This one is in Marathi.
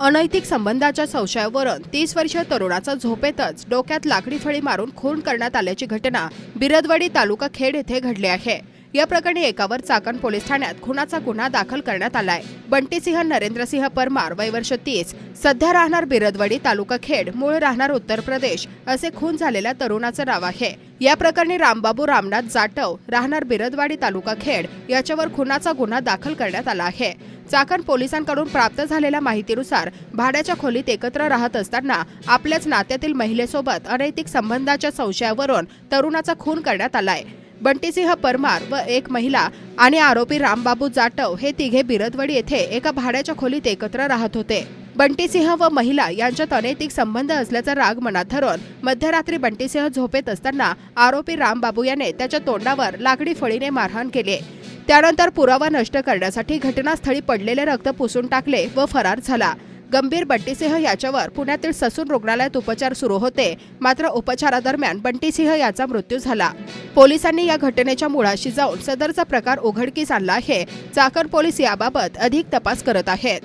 अनैतिक संबंधाच्या संशयावरून तीस वर्षीय तरुणाचा झोपेतच डोक्यात लाकडी फळी मारून खून करण्यात आल्याची घटना बिरदवाडी तालुका खेड येथे घडली आहे. या प्रकरणी एकावर चाकण पोलीस ठाण्यात खुनाचा गुन्हा दाखल करण्यात आलाय. बंटीसिंह नरेंद्रसिंह परमार वय वर्ष तीस सध्या राहणार बिरदवाडी तालुका खेड मूळ राहणार उत्तर प्रदेश असे खून झालेल्या तरुणाचं नाव आहे. या प्रकरणी रामबाबू रामनाथ जाटव राहणार बिरदवाडी तालुका खेड याच्यावर खुनाचा गुन्हा दाखल करण्यात आला आहे. चाकण पोलिसांकडून प्राप्त झालेल्या माहितीनुसार भाड्याच्या खोलीत एकत्र राहत असताना आपल्याच नात्यातील महिलेसोबत अनैतिक संबंधाच्या संशयावरून तरुणाचा खून करण्यात आलाय. बंटीसिंह परमार व एक महिला आणि आरोपी रामबाबू जाटव हे तिघे बिरदवडी येथे एका भाड्याच्या खोलीत एकत्र राहत होते. बंटीसिंह व महिला यांच्यात अनैतिक संबंध असल्याचा राग मनात धरून मध्यरात्री बंटीसिंह झोपेत असताना आरोपी रामबाबू याने त्याच्या तोंडावर लाकडी फळीने मारहाण केली. त्यानंतर पुरावा नष्ट करण्यासाठी घटनास्थळी पडलेले रक्त पुसून टाकले व फरार झाला. गंभीर बंटीसिंह याच्यावर पुण्यातील ससून रुग्णालयात उपचार सुरू होते. मात्र उपचारादरम्यान बंटीसिंह याचा मृत्यू झाला. पोलिसांनी या घटनेच्या मुळाशी जाऊन सदरचा प्रकार उघडकीस आणला आहे. चाकण पोलीस याबाबत अधिक तपास करत आहेत.